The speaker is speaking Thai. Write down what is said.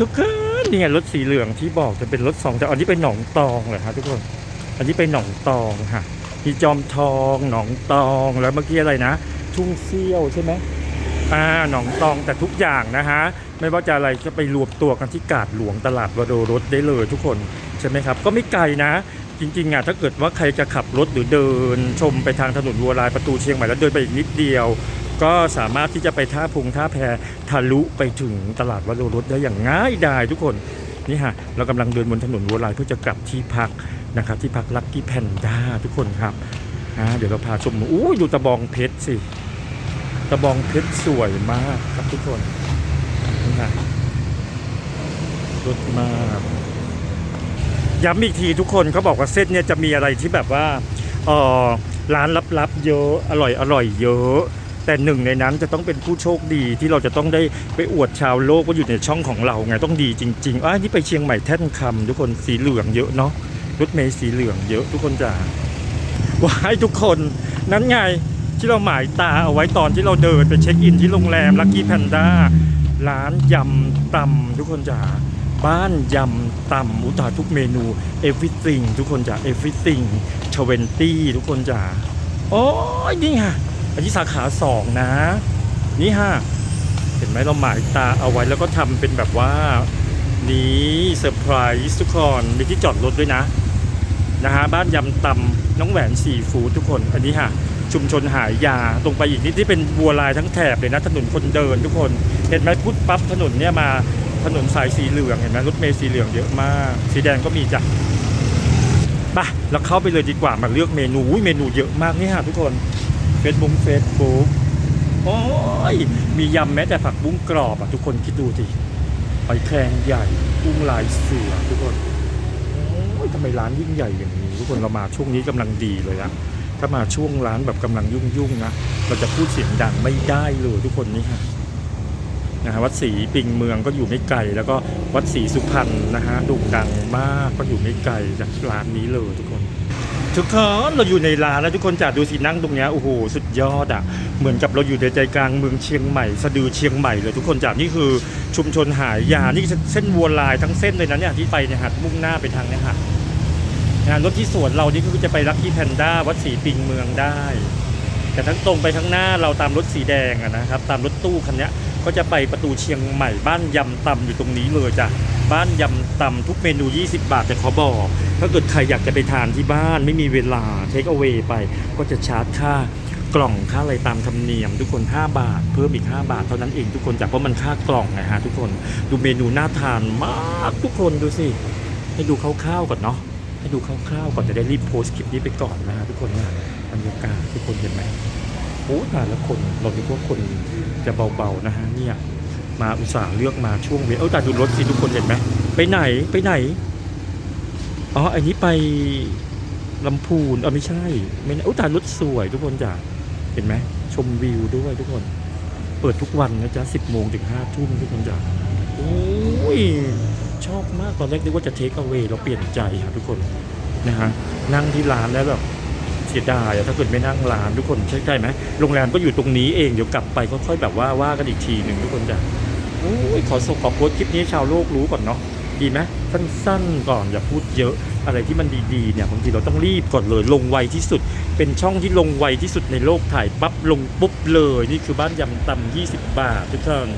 ทุกคนนี่ไงรถสีเหลืองที่บอกจะเป็นรถสองแต่อันนี้เป็นหนองตองเหรอฮะทุกคน อันนี้เป็นหนองตองค่ะมีจอมทองหนองตองแล้วเมื่อกี้อะไรนะ ทุ่งเซี่ยวใช่ไหมอ่าหนองตองแต่ทุกอย่างนะฮะไม่ว่าจะอะไรจะไปรวมตัวกันที่กาดหลวงตลาดวโรรถได้เลยทุกคนใช่ไหมครับ ก็ไม่ไกลนะ จริงๆอะถ้าเกิดว่าใครจะขับรถหรือเดินชมไปทางถนนวัวลายประตูเชียงใหม่แล้วเดินไปอีกนิดเดียว ก็สามารถที่จะไปท่าพุงท่าแพทะลุไปถึงตลาดวัดโรรถได้อย่างง่ายดายทุกคนนี่ฮะเรากำลังเดินบนถนนวัวลายเพื่อจะกลับที่พักนะครับ ที่พักลักกี้แพนด้าทุกคนครับอ่าเดี๋ยวเราพาชมอู้ยดูตะบองเพชรสิตะบองเพชรสวยมากครับทุกคนนี่ฮะรถมากย้ำอีกทีทุกคนเขาบอกว่าเส้นเนี่ยจะมีอะไรที่แบบว่าเออร้านลับๆเยอะอร่อยอร่อยเยอะ แต่หนึ่งในนั้นจะต้องเป็นผู้โชคดีที่เราจะต้องได้ไปอวดชาวโลกว่าอยู่ในช่องของเราไงต้องดีจริงๆอะนี่ไปเชียงใหม่แท่นคำทุกคนสีเหลืองเยอะเนาะรถเมล์สีเหลืองเยอะทุกคนจ้าว้ายทุกคนนั้นไงที่เราหมายตาเอาไว้ตอนที่เราเดินไปเช็คอินที่โรงแรมลักกี้แพนด้าร้านยำตำทุกคนจ้าบ้านยำตำอุตาทุกเมนู everything ทุกคนจ้ะ everything 20 ทุกคนจ้ะโอ้ยนี่ฮะ อันนี้สาขาสองนะ นี่ฮะเห็นไหมเราหมายตาเอาไว้แล้วก็ทำเป็นแบบว่า นี่เซอร์ไพรส์ทุกคนมีที่จอดรถด้วยนะนะฮะบ้านยำตำน้องแหวนซีฟูทุกคน อันนี้ฮะชุมชนหายยาตรงไปอีกนิดที่เป็นบัวลายทั้งแถบเลยนะถนนคนเดินทุกคน เห็นไหมพุทธปั๊บถนนเนี่ยมาถนนสายสีเหลืองเห็นไหมรถเมล์สีเหลืองเยอะมาก สีแดงก็มีจ้ะไปเราเข้าไปเลยดีกว่ามาเลือกเมนูอุ๊ยเมนูเยอะมากนี่ฮะทุกคน ฟซบุ๊กเฟซบุ๊กโอ้ย มียำแม้แต่ผักบุ้งกรอบอะทุกคนคิดดูสิหอยแครงใหญ่กุ้งลายเสือทุกคนโอ้ยทำไมร้านยิ่งใหญ่อย่างนี้ ทุกคนเรามาช่วงนี้กำลังดีเลยอะถ้ามาช่วงร้านแบบกำลังยุ่งๆนะเราจะพูดเสียงดังไม่ได้เลยทุกคนนี่ฮะนะฮะวัดศรีปิงเมืองก็อยู่ไม่ไกลแล้วก็วัดศรีสุพรรณนะฮะด่งดังมากก็อยู่ไม่ไกลจากร้านนี้เลยทุกคน ทุกคนเราอยู่ในร้านแล้วทุกคนจะดูสินั่งตรงเนี้ยโอ้โหสุดยอดอะเหมือนกับเราอยู่ในใจกลางเมืองเชียงใหม่สะดือเชียงใหม่เลยทุกคนจากนี่คือชุมชนหายยานี่เส้นวัวลายทั้งเส้นเลยนะเนี่ยที่ไปเนี่ยฮะมุ่งหน้าไปทางเนี่ยฮะงานรถที่สวนเรานี่ก็คือจะไปลักกี้แพนด้าวัดศรีปิงเมืองได้ แต่ทั้งตรงไปข้งหน้าเราตามรถสีแดงะนะครับ ตามรถตู้คันนี้ก็จะไปประตูเชียงใหม่บ้านยำตำอยู่ตรงนี้เลยจ้ะบ้านยำตำทุกเมนู 20 บาทแต่ขอบอก ถ้าเกิดใครอยากจะไปทานที่บ้านไม่มีเวลาเทคเอา a y ไปก็จะชาร์จค่ากล่องค่าอะไรตามธรรมเนียม ทุกคน 5 บาท เพิ่มอีก 5 บาทเท่านั้นเองทุกคนจากเพราะมันค่ากล่องไงฮะทุกคนดูเมนูน่าทานมากทุกคนดูสิ ให้ดูคร่าวๆก่อนเนาะให้ดูคร่าวๆก่อนจะได้รีบโพสคลิปนี้ไปก่อนนะฮะทุกคนนะบรรยากาศทุกคนเห็นไหมโอ้ตาล้วคนเราคิดว่าคนจะเบาๆนะฮะเนี่ยมาอุตส่าห์เลือกมาช่วงเวลาเออแต่ดูรถสิทุกคนเห็นไหมไปไหนไปไหน อ๋อ อันนี้ไปลำพูนเออไม่ใช่ ไม่โอ้ตารถสวยทุกคนจ้ะเห็นไหมชมวิวด้วยทุกคน เปิดทุกวันนะจ๊ะสิบโมงถึงห้าทุ่มทุกคนจ้ะโอ้ยชอบมากตอนแรกนึกว่าจะเทคเอา a y เราเปลี่ยนใจครับทุกคนนะฮะนั่งที่ร้านแล้วแบบเสียดายถ้าเกิดไม่นั่งร้านทุกคนใช่ใช่ไหมโรงแรมก็อยู่ตรงนี้เองเดี๋ยวกลับไปค่อยๆแบบว่าว่ากันอีกทีหนึ่งทุกคนจ้ะโอ้ยขอส่งขอโพสคลิปนี้ชาวโลกรู้ก่อนเนาะ ดีไหมสั้นๆก่อนอย่าพูดเยอะอะไรที่มันดีๆเนี่ยบางทีเราต้องรีบก่อนเลยลงไวที่สุด เป็นช่องที่ลงไวที่สุดในโลกถ่ายปั๊บลงปุ๊บเลย นี่คือบ้านยำตำ20 บาททุกท่าน